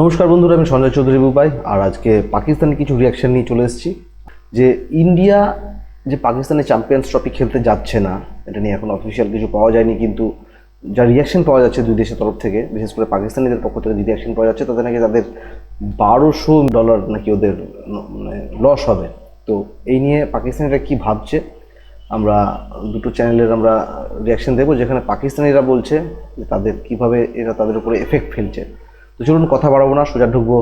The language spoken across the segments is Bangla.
নমস্কার বন্ধুরা, আমি সঞ্জয় চৌধুরী বুবাই, আর আজকে পাকিস্তানের কিছু রিয়াকশন নিয়ে চলে এসেছি। যে ইন্ডিয়া যে পাকিস্তানের চ্যাম্পিয়ন্স ট্রফি খেলতে যাচ্ছে না, এটা নিয়ে এখন অফিসিয়াল কিছু পাওয়া যায়নি, কিন্তু যা রিয়াকশন পাওয়া যাচ্ছে দুই দেশের তরফ থেকে, বিশেষ করে পাকিস্তানিদের পক্ষ থেকে যে রিয়াকশন পাওয়া যাচ্ছে তাদের নাকি তাদের বারোশো ডলার নাকি ওদের মানে লস হবে। তো এই নিয়ে পাকিস্তানিরা কি ভাবছে, আমরা দুটো চ্যানেলের আমরা রিয়াকশন দেবো যেখানে পাকিস্তানিরা বলছে যে তাদের কীভাবে এরা তাদের উপরে এফেক্ট ফেলছে। তো চলুন কথা বাড়াবো না সোজা ঢুকবো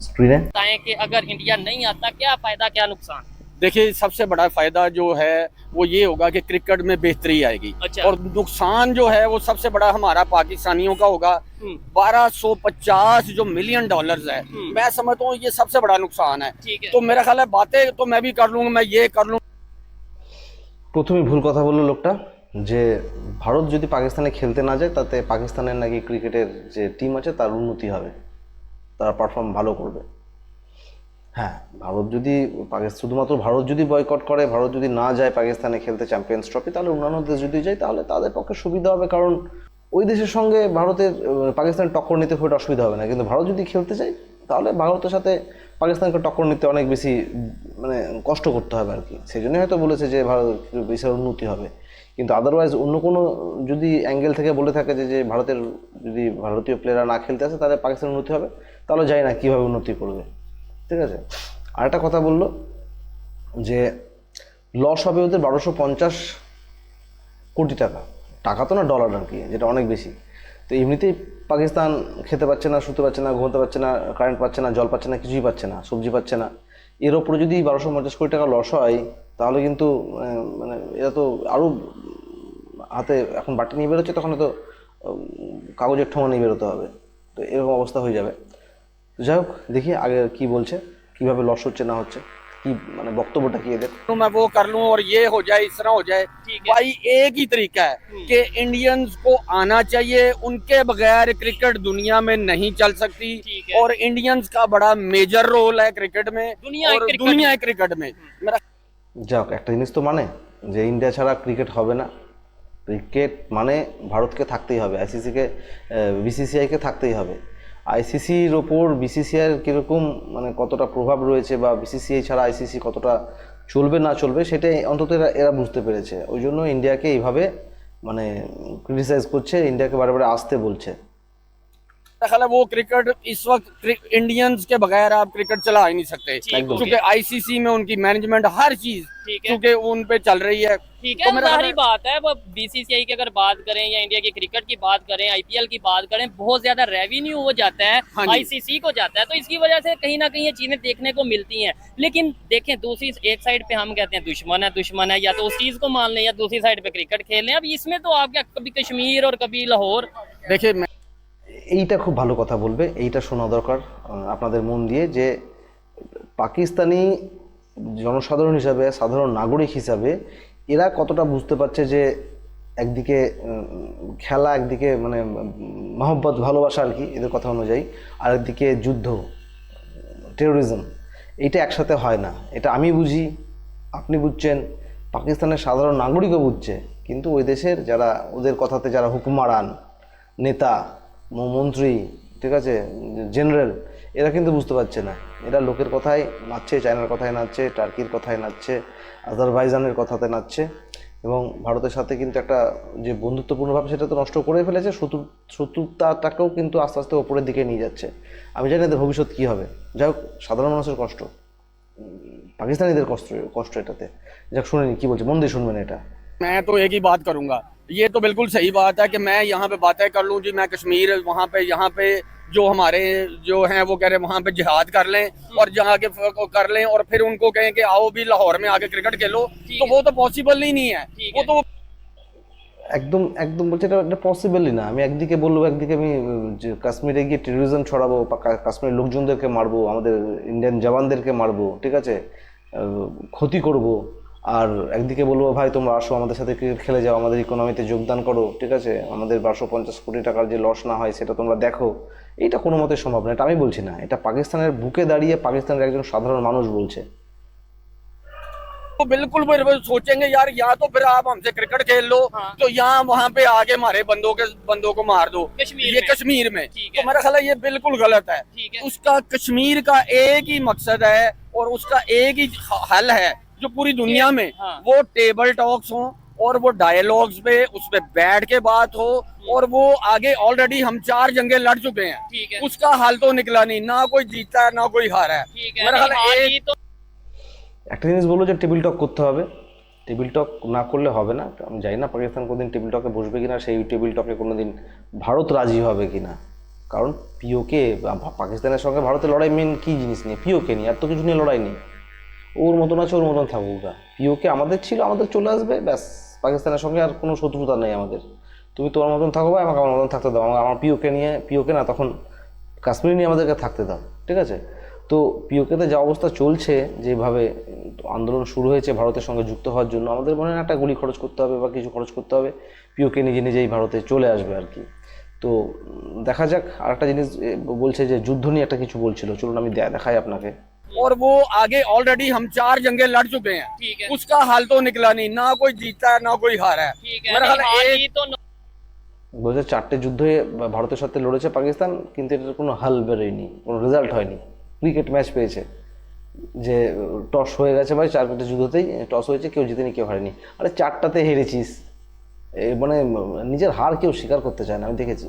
স্ক্রিনে बताएं कि अगर इंडिया नहीं आता क्या फायदा क्या नुकसान देखिए सबसे बड़ा फायदा जो है वो ये होगा कि क्रिकेट में बेहतरी आएगी अच्छा। और नुकसान जो है वो सबसे बड़ा हमारा पाकिस्तानियों का होगा हम्म, 1250 जो मिलियन डॉलर्स है हम्म। मैं समझता हूँ ये सबसे बड़ा नुकसान है ठीक है तो मेरा ख्याल है बातें तो मैं भी कर लूंगा मैं ये कर लूँ প্রথমে ভুল কথা বললো লোকটা যে ভারত যদি পাকিস্তানে খেলতে না যায় তাতে পাকিস্তানের নাকি ক্রিকেটের যে টিম আছে তার উন্নতি হবে। তারা পারফর্ম ভালো করবে। হ্যাঁ ভারত যদি পাকিস্তান শুধুমাত্র ভারত যদি বয়কট করে ভারত যদি না যায় পাকিস্তানে খেলতে চ্যাম্পিয়ন্স ট্রফি তাহলে অন্যান্য দেশ যদি যায় তাহলে তাদের পক্ষে সুবিধা হবে। কারণ ওই দেশের সঙ্গে ভারতের আহ, পাকিস্তানের টক্কর নিতে খুব অসুবিধা হবে না। কিন্তু ভারত যদি খেলতে যায় তাহলে ভারতের সাথে পাকিস্তানকে টক্কর নিতে অনেক বেশি মানে কষ্ট করতে হবে আর কি। সেই জন্যই হয়তো বলেছে যে ভারত বিশাল উন্নতি হবে। কিন্তু আদারওয়াইজ অন্য কোনো, যদি অ্যাঙ্গেল থেকে বলে থাকে যে যে ভারতের যদি ভারতীয় প্লেয়াররা না খেলতে আসে, তাহলে পাকিস্তানের উন্নতি হবে। তাহলে জানি না কীভাবে উন্নতি করবে। ঠিক আছে? আরেকটা কথা বলল যে লস হবে ওদের বারোশো পঞ্চাশ কোটি টাকা। টাকা তো না ডলার আর কি, যেটা অনেক বেশি। তো এমনিতেই পাকিস্তান খেতে পাচ্ছে না, শুতে পাচ্ছে না, ঘুমোতে পারছে না কারেন্ট পাচ্ছে না, জল পাচ্ছে না, কিছুই পাচ্ছে না, সবজি পাচ্ছে না। এর ওপরে যদি বারোশো পঞ্চাশ কোটি টাকা লস হয়, তাহলে কিন্তু মানে এরা তো আরও হাতে এখন বাটি নিয়ে বেরোচ্ছে, তখন তো কাগজের ঠোঙা নিয়ে বেরোতে হবে। তো এরকম অবস্থা হয়ে যাবে। যাই হোক, দেখি আগে কি বলছে, কীভাবে লস হচ্ছে না হচ্ছে। কি মানে বক্তব্যটা কি এদের मैं वो कर लूँ और ये हो जाए इस तरह हो जाए ठीक है भाई एक ही तरीका है कि इंडियंस को आना चाहिए उनके बगैर क्रिकेट दुनिया में नहीं चल सकती ठीक है और इंडियंस का बड़ा मेजर रोल है क्रिकेट में दुनिया और क्रिकेट दुनिया क्रिकेट में मेरा যাক একটা জিনিস তো মানে যে ইন্ডিয়া ছাড়া ক্রিকেট হবে না ক্রিকেট মানে ভারতকে থাকতেই হবে আইসিসিকে বিসিসিআইকে থাকতেই হবে আইসিসির ওপর বিসিসিআইয়ের কীরকম মানে কতটা প্রভাব রয়েছে বা বিসিসিআই ছাড়া আইসিসি কতটা চলবে না চলবে, সেটাই অন্তত এরা এরা বুঝতে পেরেছে। ওই জন্য ইন্ডিয়াকে এইভাবে মানে ক্রিটিসাইজ করছে, ইন্ডিয়াকে বারে বারে আসতে বলছে। ख्याल है वो क्रिकेट इस वक्त इंडियंस के बगैर आप क्रिकेट चला ही नहीं सकते। क्योंकि आईसीसी में उनकी मैनेजमेंट हर चीज़ क्योंकि उन पे चल रही है। ठीक तो है मेरा ज़ाहिर ख्याल बात है वो बीसीसीआई की अगर बात करें या इंडिया की क्रिकेट की बात करें आईपीएल की बात करें बहुत ज़्यादा रेवेन्यू हो जाता है हाँ आईसीसी को जाता है। तो इसकी वजह से कहीं ना कहीं ये चीज़ें देखने को मिलती हैं। लेकिन देखें दूसरी एक साइड पे हम कहते हैं दुश्मन है दुश्मन है या तो उस चीज़ को मान लें या दूसरी साइड पे क्रिकेट खेल लें। अब इसमें तो आप क्या कभी कश्मीर और कभी लाहौर? देखिए मैं এইটা খুব ভালো কথা বলবে, এইটা শোনা দরকার আপনাদের মন দিয়ে যে পাকিস্তানি জনসাধারণ হিসাবে, সাধারণ নাগরিক হিসাবে এরা কতটা বুঝতে পারছে যে একদিকে খেলা, একদিকে মানে মহব্বত, ভালোবাসা আর কি, এদের কথা অনুযায়ী, আর একদিকে যুদ্ধ টেরোরিজম এইটা একসাথে হয় না। এটা আমি বুঝি, আপনি বুঝছেন, পাকিস্তানের সাধারণ নাগরিকও বুঝছে, কিন্তু ওই দেশের যারা, ওদের কথাতে যারা হুকুমারান নেতা মন্ত্রী ঠিক আছে জেনারেল এরা কিন্তু বুঝতে পারছে না এরা লোকের কথায় নাচছে চায়নার কথায় নাচছে টার্কির কথায় নাচছে আজারবাইজানের কথাতে নাচছে এবং ভারতের সাথে কিন্তু একটা যে বন্ধুত্বপূর্ণ ভাব সেটা তো নষ্ট করে ফেলেছে শত্রু শত্রুতাটাকেও কিন্তু আস্তে আস্তে ওপরের দিকে নিয়ে যাচ্ছে আমি জানি এদের ভবিষ্যৎ কী হবে যাই হোক সাধারণ মানুষের কষ্ট উম, পাকিস্তানিদের কষ্ট কষ্ট এটাতে যাক শুনে নি কী বলছে মন দিয়ে শুনবেন এটা मैं तो एक ही बात करूंगा ये तो बिल्कुल सही बात है कि मैं यहाँ पे बातें कर लूँ जी मैं कश्मीर वहाँ पे यहाँ पे जो हमारे जो हैं वो कह रहे वहाँ पे जिहाद कर लें और जहाँ के फ- कर लें और फिर उनको कहें कि आओ भी लाहौर में आके क्रिकेट खेलो ठीक तो है। वो तो पॉसिबल ही नहीं है ठीक वो है। तो একদম একদম বলছে এটা এটা পসিবলই না আমি একদিকে বলবো একদিকে আমি উম, যে কাশ্মীরে গিয়ে টেরোরিজম ছড়াবো বা কা- কাশ্মীরের লোকজনদেরকে মারবো আমাদের ইন্ডিয়ান জওয়ানদেরকে মারবো ঠিক আছে আহ, ক্ষতি করব আর একদিকে বলবো ভাই তোমরা আসো আমাদের সাথে ক্রিকেট খেলে যাও আমাদের ইকোনমিতে যোগদান করো ঠিক আছে আমাদের বারোশো পঞ্চাশ কোটি টাকার যে লস না হয় সেটা তোমরা দেখো এইটা কোনো মতে সম্ভব না এটা আমি বলছি না এটা পাকিস্তানের বুকে দাঁড়িয়ে পাকিস্তানের একজন সাধারণ মানুষ বলছে तो बिल्कुल फिर वो सोचेंगे यार या तो फिर आप हमसे क्रिकेट खेल लो हाँ। तो यहाँ वहाँ पे आके हमारे बंदों के बंदों को मार दो कश्मीर ये में। कश्मीर में ठीक है। तो मेरा ख्याल है ये बिल्कुल गलत है ठीक है उसका कश्मीर का एक ही मकसद है और उसका एक ही हल है जो पूरी दुनिया में हाँ। वो टेबल टॉक्स हो और वो डायलॉग्स पे उस पे बैठ के बात हो और वो आगे ऑलरेडी हम चार जंगे लड़ चुके हैं ठीक है उसका हाल तो निकला नहीं ना कोई जीता है ना कोई हारा है ठीक है मेरा ख्याल नहीं, है हाल एक ही तो একটা জিনিস বললো যে টেবিল টক করতে হবে টেবিল টক না করলে হবে না আমি জানি না পাকিস্তান কোনোদিন টেবিল টকে বসবে কিনা সেই টেবিল টকে কোনোদিন ভারত রাজি হবে কিনা কারণ পিওকে পাকিস্তানের সঙ্গে ভারতের লড়াই মেন কী জিনিস নিয়ে পিওকে নিয়ে আর তো কিছু নিয়ে লড়াই নেই ওর মতন আছে, ওর মতন থাকুক গা। পিওকে আমাদের ছিল, আমাদের চলে আসবে, ব্যাস। পাকিস্তানের সঙ্গে আর কোনো শত্রুতা নেই আমাদের। তুমি তোমার মতন থাকো বা আমাকে আমার মতন থাকতে দাও। আমার- আমার পিওকে নিয়ে পিওকে না, তখন কাশ্মীর নিয়ে আমাদেরকে থাকতে দাও, ঠিক আছে? তো পিওকেতে যা অবস্থা চলছে, যেভাবে আন্দোলন শুরু হয়েছে ভারতের সঙ্গে যুক্ত হওয়ার জন্য, আমাদের মনে হয় একটা গুলি খরচ করতে হবে বা কিছু খরচ করতে হবে। পিওকে নিজে নিজেই ভারতে চলে আসবে আর কি। তো দেখা যাক আর একটা জিনিস বলছে যে যুদ্ধ নিয়ে একটা কিছু বলছিল। চলুন আমি দেখাই আপনাকে। और वो आगे ऑलरेडी हम चार जंगे लड़ चुके हैं ठीक है उसका हाल तो निकला नहीं ना कोई जीता है ना कोई हारा है ठीक है मेरा नहीं, ख्याल है हाल एक- ही तो দু হাজার চারটে যুদ্ধে বা- ভারতের সাথে লড়েছে পাকিস্তান কিন্তু এটার কোনো হাল বেরোয়নি কোনো রেজাল্ট হয়নি ক্রিকেট ম্যাচ পেয়েছে যে টস হয়ে গেছে ভাই চার পাঁচটা যুদ্ধতেই টস হয়েছে কেউ জিতেনি কেউ হারেনি আরে চারটাতে হেরেছিস এ মানে নিজের হার কেউ স্বীকার করতে চায় না আমি দেখেছি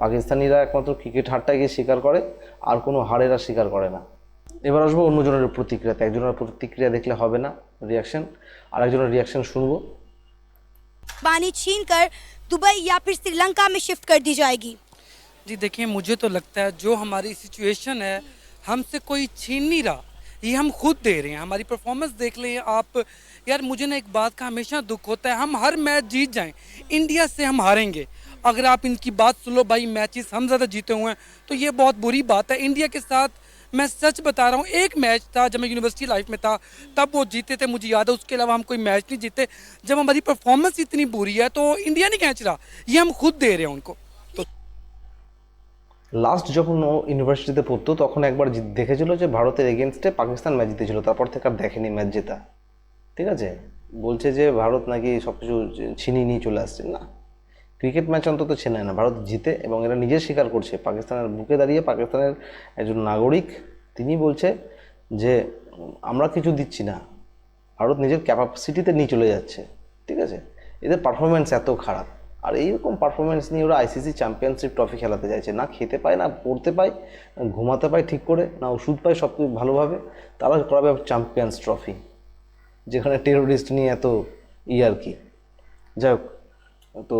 পাকিস্তানিরা একমাত্র ক্রিকেট হারটা গিয়ে স্বীকার করে আর কোনো হারেরা স্বীকার করে না এবার আসবো অন্যজনের প্রতিক্রিয়াতে একজনের প্রতিক্রিয়া দেখলে হবে না রিয়াকশন আর একজনের রিয়াকশন শুনবো पानी छीन कर दुबई या फिर श्रीलंका में शिफ्ट कर दी जाएगी जी देखिए मुझे तो लगता है जो हमारी सिचुएशन है हमसे कोई छीन नहीं रहा ये हम खुद दे रहे हैं हमारी परफॉर्मेंस देख लें आप यार मुझे ना एक बात का हमेशा दुख होता है हम हर मैच जीत जाएं इंडिया से हम हारेंगे अगर आप इनकी बात सुन लो भाई मैचेस हम ज़्यादा जीते हुए हैं तो ये बहुत बुरी बात है इंडिया के साथ मैं सच बता रहा हूँ एक मैच था जब मैं यूनिवर्सिटी लाइफ में था तब वो जीते थे मुझे याद है उसके अलावा हम कोई मैच नहीं जीते जब हमारी परफॉर्मेंस इतनी बुरी है तो इंडिया नहीं खींच रहा ये हम खुद दे रहे हैं उनको तो লাস্ট যখন ও ইউনিভার্সিটিতে পড়তো তখন একবার জি- দেখেছিল যে ভারতের এগেনস্টে পাকিস্তান ম্যাচ জিতেছিল তারপর থেকে আর দেখেনি ম্যাচ জেতা ঠিক আছে বলছে যে ভারত নাকি সব কিছু ছিনিয়ে নিয়ে চলে আসছে না ক্রিকেট ম্যাচ অন্তত ছেনে না। ভারত জিতে এবং এরা নিজে স্বীকার করছে। পাকিস্তানের বুকে দাঁড়িয়ে পাকিস্তানের একজন নাগরিক, তিনি বলছে যে, আমরা কিছু দিচ্ছি না। ভারত নিজের ক্যাপাসিটিতে নিয়ে চলে যাচ্ছে। ঠিক আছে? এদের পারফরমেন্স এত খারাপ। আর এইরকম পারফরমেন্স নিয়ে ওরা আইসিসি চ্যাম্পিয়নশিপ ট্রফি খেলাতে চাইছে না খেতে পায়, না পড়তে পায়, না ঘুমাতে পায় ঠিক করে, না ওষুধ পায় সব কিছু ভালোভাবে। তারা করাবে চ্যাম্পিয়ন্স ট্রফি যেখানে টেরোরিস্ট নিয়ে এত ই আর কি। যাই হোক तो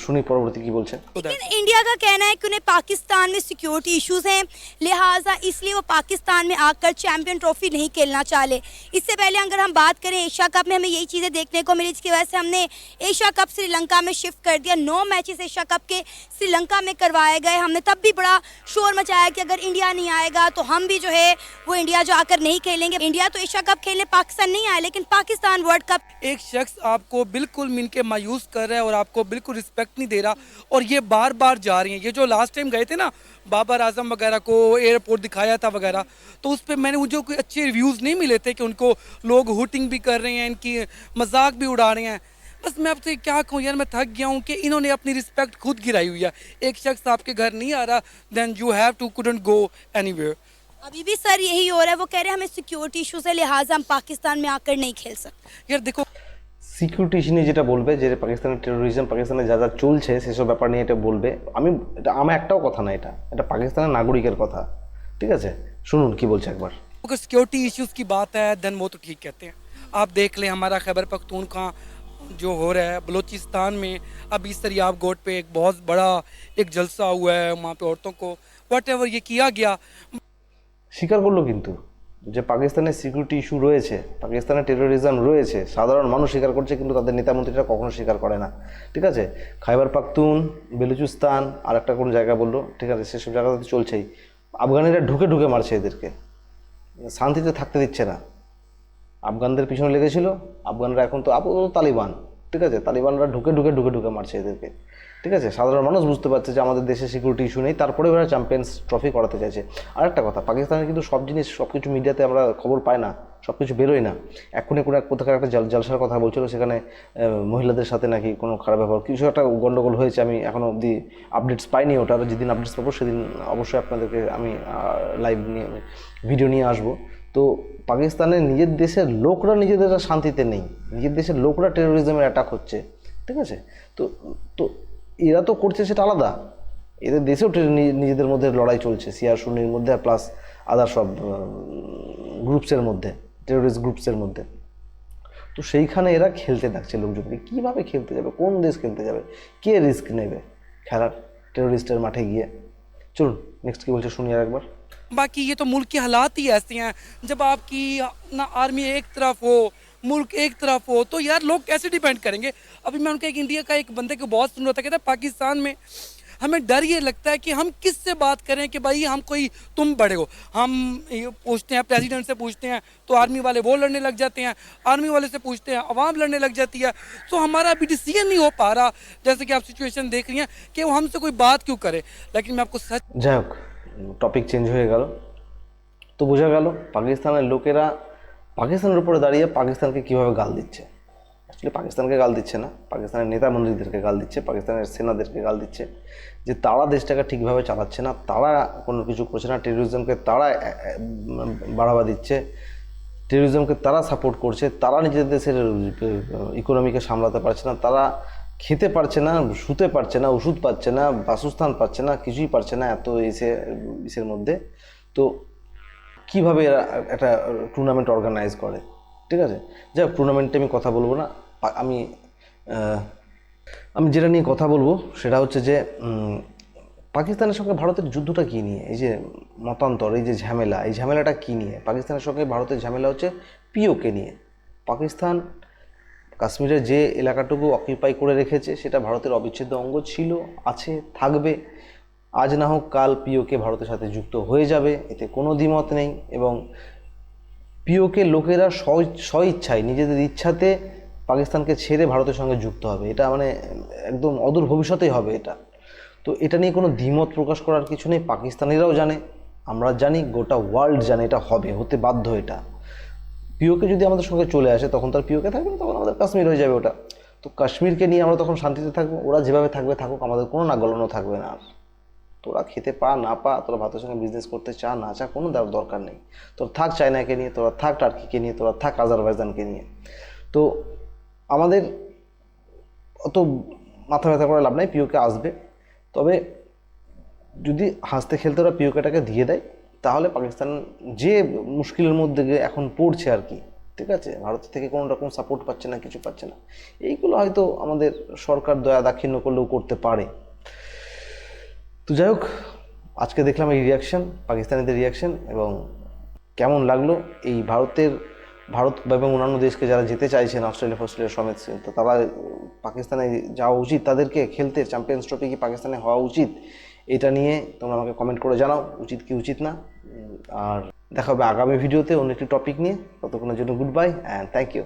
सुनी परवर्ती की बोलते इंडिया का कहना है कि उन्हें पाकिस्तान में सिक्योरिटी इश्यूज़ हैं। लिहाजा इसलिए वो पाकिस्तान में आकर चैंपियन ट्रॉफी नहीं खेलना चाहते इससे पहले अगर हम बात करें एशिया कप में हमें यही चीज़ें देखने को मिली जिसकी वजह से हमने एशिया कप श्रीलंका में शिफ्ट कर दिया। नौ मैचेस एशिया कप के श्रीलंका में करवाए गए। हमने तब भी बड़ा शोर मचाया कि अगर इंडिया नहीं आएगा तो हम भी जो है वो इंडिया जो आकर नहीं खेलेंगे। इंडिया तो एशिया कप खेलने पाकिस्तान नहीं आया लेकिन पाकिस्तान वर्ल्ड कप एक शख्स आपको बिल्कुल मिलकर मायूस कर रहा है और आपको बिल्कुल रिस्पेक्ट नहीं दे रहा और ये बार बार जा रही हैं। ये जो लास्ट टाइम गए थे ना बाबर आज़म वगैरह को एयरपोर्ट दिखाया था वगैरह तो उस पर मैंने मुझे कोई अच्छे रिव्यूज़ नहीं मिले थे कि उनको लोग हुटिंग भी कर रहे हैं इनकी मज़ाक भी उड़ा रहे हैं। बस मैं आपसे क्या कहूँ यार मैं थक गया हूँ कि इन्होंने अपनी रिस्पेक्ट खुद गिराई हुई है। एक शख्स आपके घर नहीं आ रहा then you have to couldn't go any अभी भी सर यही हो रहा है वो कह रहे हैं हमें सिक्योरिटी इशूज है लिहाजा हम पाकिस्तान में आकर नहीं खेल सकते। यार देखो সিকিউরিটি ইস্যু নিয়ে যেটা বলবে যে পাকিস্তানের টেরোরিজম পাকিস্তানে যা যা চলছে সেসব ব্যাপার নিয়ে এটা বলবে আমি এটা আমার একটাও কথা না এটা এটা পাকিস্তানের নাগরিকের কথা ঠিক আছে শুনুন কি বলছে একবার अगर सिक्योरिटी इश्यूज की बात है देन वो तो ठीक कहते हैं आप देख लें हमारा खैबर पख्तूनख्वा जो हो रहा है बलूचिस्तान में अभी सरियाब गोट पे एक बहुत बड़ा एक जलसा हुआ है वहाँ पे औरतों को वट ये किया गया স্বীকার করলো কিন্তু যে পাকিস্তানের সিকিউরিটি ইস্যু রয়েছে, পাকিস্তানের টেরোরিজম রয়েছে, সাধারণ মানুষ স্বীকার করছে, কিন্তু তাদের নেতামন্ত্রীরা কখনো স্বীকার করে না। ঠিক আছে? খাইবার পাখতুন, বেলুচিস্তান আর একটা কোন জায়গা বলল? ঠিক আছে, সেসব জায়গাতে তো চলছেই। আফগানিরা ঢুকে ঢুকে মারছে এদেরকে। শান্তিতে থাকতে দিচ্ছে না। আফগানদের পিছনে লেগেছিল। আফগানরা এখন তো আপাতত তালিবান। ঠিক আছে? তালিবানরা ঢুকে ঢুকে ঢুকে ঢুকে মারছে এদেরকে। ঠিক আছে? সাধারণ মানুষ বুঝতে পারছে যে আমাদের দেশে সিকিউরিটি ইস্যু নেই। তারপরে ওরা চ্যাম্পিয়ন্স ট্রফি করাতে চাইছে। আরেকটা কথা, পাকিস্তানের কিন্তু সব জিনিস সব কিছু মিডিয়াতে আমরা খবর পাই না সব কিছু বেরোয় না। এক্ষুনি কোনো এক কোথাকার একটা জল, জলসার কথা বলছিল, সেখানে মহিলাদের সাথে নাকি কোনো খারাপ ব্যবহার, কিছু একটা গণ্ডগোল হয়েছে, আমি এখনও অবধি আপডেটস পাইনি, ওটা আর যেদিন আপডেটস পাবো, সেদিন অবশ্যই আপনাদেরকে আমি লাইভ নিয়ে ভিডিও নিয়ে আসব। তো পাকিস্তানের নিজের দেশের লোকরা নিজেদের শান্তিতে নেই। নিজের দেশের লোকরা টেরোরিজমের অ্যাটাক হচ্ছে, ঠিক আছে? তো তো এরা তো করছে সেটা আলাদা। এদের দেশেও নিজেদের মধ্যে লড়াই চলছে সিয়ার সুন্নির মধ্যে প্লাস আদার সব গ্রুপসের মধ্যে টেরোরিস্ট গ্রুপসের মধ্যে। তো সেইখানে এরা খেলতে থাকছে লোকজনকে। কীভাবে খেলতে যাবে? কোন দেশ খেলতে যাবে? কে রিস্ক নেবে? খেলার টেরোরিস্টের মাঠে গিয়ে। চলুন নেক্সট কী বলছে শুনি আর একবার। बाकी ये तो मुल्क के हालात ही ऐसे हैं। जब आपकी ना आर्मी एक तरफ़ हो, मुल्क एक तरफ़ हो तो यार लोग कैसे डिपेंड करेंगे? अभी मैं उनका एक इंडिया का एक बंदे को बहुत सुन रहा था, कहता पाकिस्तान में हमें डर ये लगता है कि हम किस से बात करें कि भाई हम कोई तुम बड़े हो? हम पूछते हैं प्रेसिडेंट से पूछते हैं तो आर्मी वाले वो लड़ने लग जाते हैं, आर्मी वाले से पूछते हैं अवाम लड़ने लग जाती है। तो हमारा अभी डिसीज़न नहीं हो पा रहा, जैसे कि आप सिचुएशन देख रही हैं कि वो हमसे कोई बात क्यों करे? लेकिन मैं आपको सच जाओ। টপিক চেঞ্জ হয়ে গেল। তো বোঝা গেল, পাকিস্তানের লোকেরা পাকিস্তানের উপরে দাঁড়িয়ে পাকিস্তানকে কীভাবে গাল দিচ্ছে? অ্যাকচুয়ালি পাকিস্তানকে গাল দিচ্ছে না, পাকিস্তানের নেতা মন্ত্রীদেরকে গাল দিচ্ছে, পাকিস্তানের সেনাদেরকে গাল দিচ্ছে। যে তারা দেশটাকে ঠিকভাবে চালাচ্ছে না, তারা কোনো কিছু করছে না টেরোরিজমকে তারা বাড়াবা দিচ্ছে টেরোরিজমকে তারা সাপোর্ট করছে, তারা নিজেদের দেশের ইকোনমিকে সামলাতে পারছে না, তারা খেতে পারছে না, শুতে পারছে না, ওষুধ পাচ্ছে না, বাসস্থান পাচ্ছে না, কিছুই পারছে না এত এসে, ইসের মধ্যে। তো কীভাবে এরা একটা টুর্নামেন্ট অর্গানাইজ করে? ঠিক আছে? যাই হোক টুর্নামেন্টে আমি কথা বলব না। আমি আমি যেটা নিয়ে কথা বলব সেটা হচ্ছে যে পাকিস্তানের সঙ্গে ভারতের যুদ্ধটা কী নিয়ে? এই যে মতান্তর, এই যে ঝামেলা, এই ঝামেলাটা কী নিয়ে? পাকিস্তানের সঙ্গে ভারতের ঝামেলা হচ্ছে পিওকে নিয়ে। পাকিস্তান কাশ্মীরের যে এলাকাটুকু অকিউপাই করে রেখেছে, সেটা ভারতের অবিচ্ছেদ্য অঙ্গ ছিল, আছে, থাকবে। আজ না হোক কাল পিওকে ভারতের সাথে যুক্ত হয়ে যাবে, এতে কোনো দ্বিমত নেই এবং পিওকে লোকেরা স্ব- স্বইচ্ছায় নিজেদের ইচ্ছাতে পাকিস্তানকে ছেড়ে ভারতের সঙ্গে যুক্ত হবে। এটা মানে একদম অদূর ভবিষ্যতেই হবে এটা। তো এটা নিয়ে কোনো দ্বিমত প্রকাশ করার কিছু নেই, পাকিস্তানিরাও জানে, আমরা জানি, গোটা ওয়ার্ল্ড জানে এটা হবে, হতে বাধ্য এটা। পিওকে যদি আমাদের সঙ্গে চলে আসে, তখন তার পিওকে থাকবে তখন আমাদের কাশ্মীর হয়ে যাবে ওটা। তো কাশ্মীরকে নিয়ে আমরা তখন শান্তিতে থাকব, ওরা যেভাবে থাকবে থাকুক, আমাদের কোনো না গলানো থাকবে না আর। তোরা খেতে পা, না পা, তোরা ভাতের সঙ্গে বিজনেস করতে চা, না চা, কোনো দর- দরকার নেই। তোরা থাক চায়নাকে নিয়ে, তোরা থাক টার্কিকে নিয়ে, তোরা থাক আজারবাইজানকে নিয়ে। তো আমাদের অত মাথা ব্যথা করে লাভ নাই পিওকে আসবে। তবে যদি হাসতে খেলতে ওরা পিওকেটাকে দিয়ে দেয় তাহলে পাকিস্তান যে মুশকিলের মধ্যে এখন পড়ছে আর কি, ঠিক আছে? ভারত থেকে কোনো রকম সাপোর্ট পাচ্ছে না, কিছু পাচ্ছে না। এইগুলো হয়তো আমাদের সরকার দয়া দাক্ষিণ্য করলেও করতে পারে। তো যাই হোক, আজকে দেখলাম এই রিয়াকশন পাকিস্তানিদের রিয়াকশন এবং কেমন লাগল এই ভারতের, ভারত এবং অন্যান্য দেশকে যারা যেতে চাইছেন, অস্ট্রেলিয়া, ফস্ট্রেলিয়া সমেত, তো তারা পাকিস্তানে যাওয়া উচিত তাদেরকে? খেলতে? চ্যাম্পিয়ন্স ট্রফি কি পাকিস্তানে হওয়া উচিত? এটা নিয়ে তোমরা আমাকে কমেন্ট করে জানাও, উচিত কি উচিত না। আর দেখা হবে আগামী ভিডিওতে অন্য একটি টপিক নিয়ে। ততক্ষণের জন্য goodbye and thank you